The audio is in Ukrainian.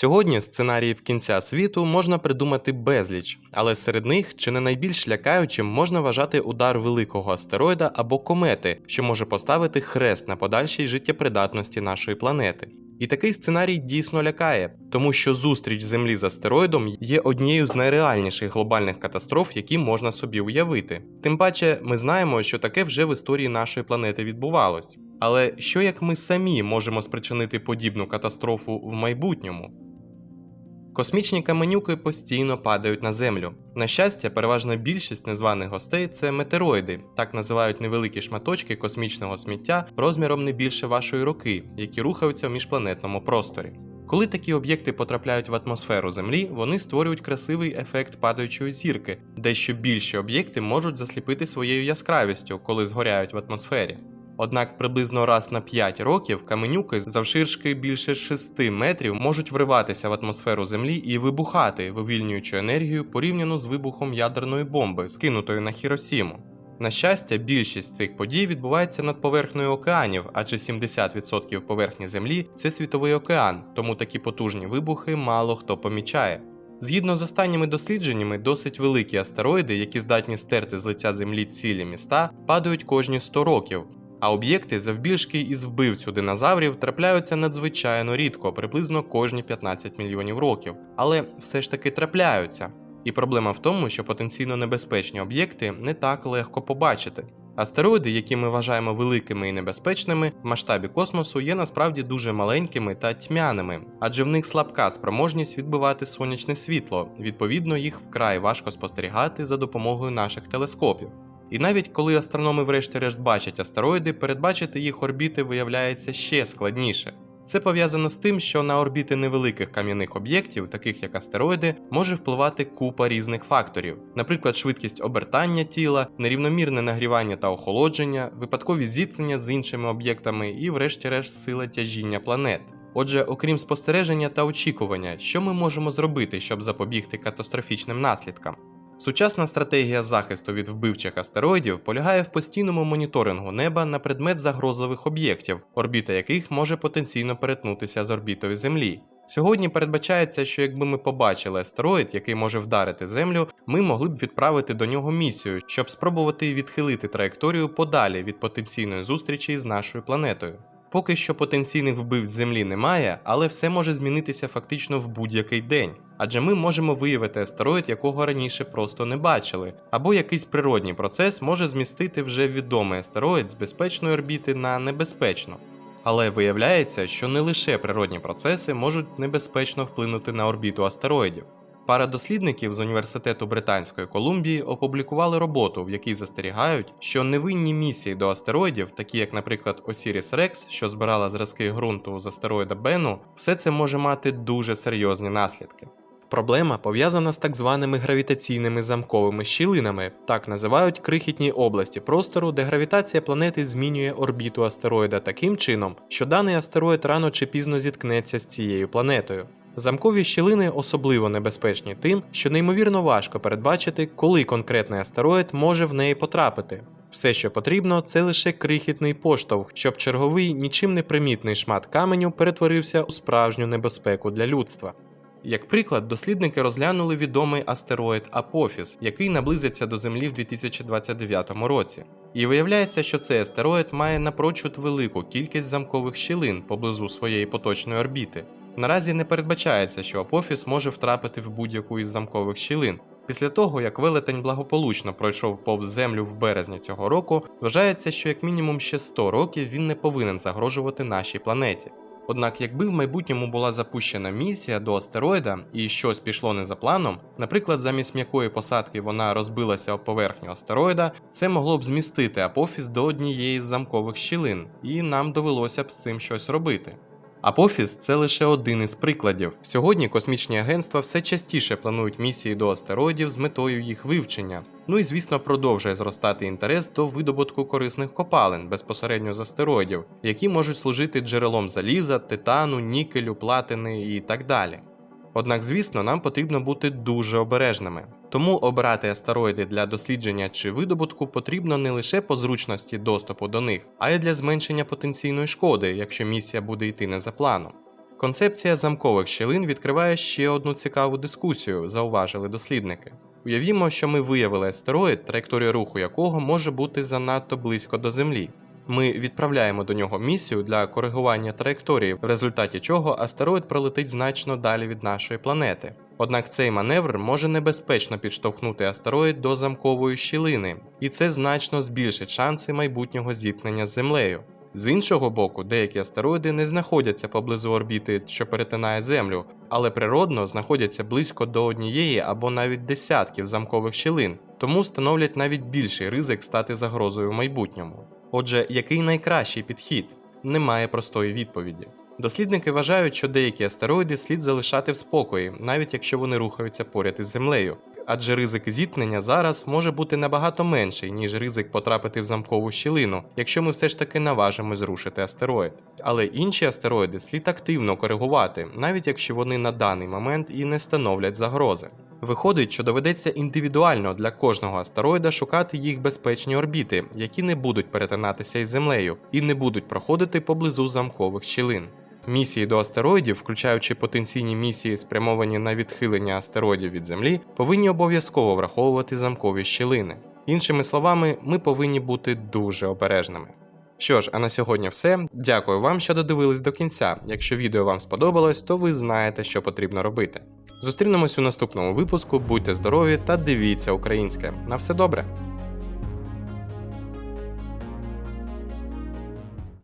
Сьогодні сценаріїв кінця світу можна придумати безліч, але серед них чи не найбільш лякаючим можна вважати удар великого астероїда або комети, що може поставити хрест на подальшій життєпридатності нашої планети. І такий сценарій дійсно лякає, тому що зустріч Землі з астероїдом є однією з найреальніших глобальних катастроф, які можна собі уявити. Тим паче, ми знаємо, що таке вже в історії нашої планети відбувалось. Але що як ми самі можемо спричинити подібну катастрофу в майбутньому? Космічні каменюки постійно падають на землю. На щастя, переважна більшість незваних гостей це метероїди, так називають невеликі шматочки космічного сміття розміром не більше вашої руки, які рухаються в міжпланетному просторі. Коли такі об'єкти потрапляють в атмосферу Землі, вони створюють красивий ефект падаючої зірки, дещо більші об'єкти можуть засліпити своєю яскравістю, коли згоряють в атмосфері. Однак приблизно раз на 5 років каменюки завширшки більше 6 метрів можуть вриватися в атмосферу Землі і вибухати, вивільнюючи енергію порівняно з вибухом ядерної бомби, скинутої на Хіросіму. На щастя, більшість цих подій відбувається над поверхнею океанів, адже 70% поверхні Землі це світовий океан, тому такі потужні вибухи мало хто помічає. Згідно з останніми дослідженнями, досить великі астероїди, які здатні стерти з лиця Землі цілі міста, падають кожні 100 років. А об'єкти завбільшки із вбивцю динозаврів трапляються надзвичайно рідко, приблизно кожні 15 мільйонів років, але все ж таки трапляються. І проблема в тому, що потенційно небезпечні об'єкти не так легко побачити. Астероїди, які ми вважаємо великими і небезпечними, в масштабі космосу є насправді дуже маленькими та тьмяними, адже в них слабка спроможність відбивати сонячне світло, відповідно, їх вкрай важко спостерігати за допомогою наших телескопів. І навіть коли астрономи врешті-решт бачать астероїди, передбачити їх орбіти виявляється ще складніше. Це пов'язано з тим, що на орбіти невеликих кам'яних об'єктів, таких як астероїди, може впливати купа різних факторів, наприклад, швидкість обертання тіла, нерівномірне нагрівання та охолодження, випадкові зіткнення з іншими об'єктами і, врешті-решт, сила тяжіння планет. Отже, окрім спостереження та очікування, що ми можемо зробити, щоб запобігти катастрофічним наслідкам? Сучасна стратегія захисту від вбивчих астероїдів полягає в постійному моніторингу неба на предмет загрозливих об'єктів, орбіта яких може потенційно перетнутися з орбітою Землі. Сьогодні передбачається, що якби ми побачили астероїд, який може вдарити Землю, ми могли б відправити до нього місію, щоб спробувати відхилити траєкторію подалі від потенційної зустрічі з нашою планетою. Поки що потенційних вбивць Землі немає, але все може змінитися фактично в будь-який день. Адже ми можемо виявити астероїд, якого раніше просто не бачили, або якийсь природній процес може змістити вже відомий астероїд з безпечної орбіти на небезпечну. Але виявляється, що не лише природні процеси можуть небезпечно вплинути на орбіту астероїдів. Пара дослідників з університету Британської Колумбії опублікували роботу, в якій застерігають, що невинні місії до астероїдів, такі як, наприклад, Osiris Rex, що збирала зразки ґрунту з астероїда Бену, все це може мати дуже серйозні наслідки. Проблема пов'язана з так званими гравітаційними замковими щілинами, так називають крихітні області простору, де гравітація планети змінює орбіту астероїда таким чином, що даний астероїд рано чи пізно зіткнеться з цією планетою. Замкові щілини особливо небезпечні тим, що неймовірно важко передбачити, коли конкретний астероїд може в неї потрапити. Все, що потрібно, це лише крихітний поштовх, щоб черговий нічим не примітний шмат каменю перетворився у справжню небезпеку для людства. Як приклад, дослідники розглянули відомий астероїд Апофіс, який наблизиться до Землі в 2029 році. І виявляється, що цей астероїд має напрочуд велику кількість замкових щілин поблизу своєї поточної орбіти. Наразі не передбачається, що Апофіс може втрапити в будь-яку із замкових щілин. Після того, як велетень благополучно пройшов повз землю в березні цього року, вважається, що як мінімум ще 100 років він не повинен загрожувати нашій планеті. Однак, якби в майбутньому була запущена місія до астероїда і щось пішло не за планом, наприклад, замість м'якої посадки вона розбилася об поверхню астероїда, це могло б змістити апофіс до однієї з замкових щілин, і нам довелося б з цим щось робити. Апофіс це лише один із прикладів. Сьогодні космічні агентства все частіше планують місії до астероїдів з метою їх вивчення. Ну і звісно, продовжує зростати інтерес до видобутку корисних копалин безпосередньо з астероїдів, які можуть служити джерелом заліза, титану, нікелю, платини і так далі. Однак, звісно, нам потрібно бути дуже обережними. Тому обирати астероїди для дослідження чи видобутку потрібно не лише по зручності доступу до них, а й для зменшення потенційної шкоди, якщо місія буде йти не за планом. Концепція замкових щілин відкриває ще одну цікаву дискусію, зауважили дослідники. Уявімо, що ми виявили астероїд, траєкторія руху якого може бути занадто близько до Землі. Ми відправляємо до нього місію для коригування траєкторії, в результаті чого астероїд пролетить значно далі від нашої планети. Однак цей маневр може небезпечно підштовхнути астероїд до замкової щілини, і це значно збільшить шанси майбутнього зіткнення з Землею. З іншого боку, деякі астероїди не знаходяться поблизу орбіти, що перетинає Землю, але природно знаходяться близько до однієї або навіть десятків замкових щілин, тому становлять навіть більший ризик стати загрозою в майбутньому. Отже, який найкращий підхід? Немає простої відповіді. Дослідники вважають, що деякі астероїди слід залишати в спокої, навіть якщо вони рухаються поряд із Землею, адже ризик зіткнення зараз може бути набагато менший, ніж ризик потрапити в замкову щілину, якщо ми все ж таки наважимось зрушити астероїд. Але інші астероїди слід активно коригувати, навіть якщо вони на даний момент і не становлять загрози. Виходить, що доведеться індивідуально для кожного астероїда шукати їх безпечні орбіти, які не будуть перетинатися із Землею і не будуть проходити поблизу замкових щілин. Місії до астероїдів, включаючи потенційні місії, спрямовані на відхилення астероїдів від Землі, повинні обов'язково враховувати замкові щілини. Іншими словами, ми повинні бути дуже обережними. Що ж, а на сьогодні все. Дякую вам, що додивились до кінця. Якщо відео вам сподобалось, то ви знаєте, що потрібно робити. Зустрінемось у наступному випуску. Будьте здорові та дивіться українське. На все добре!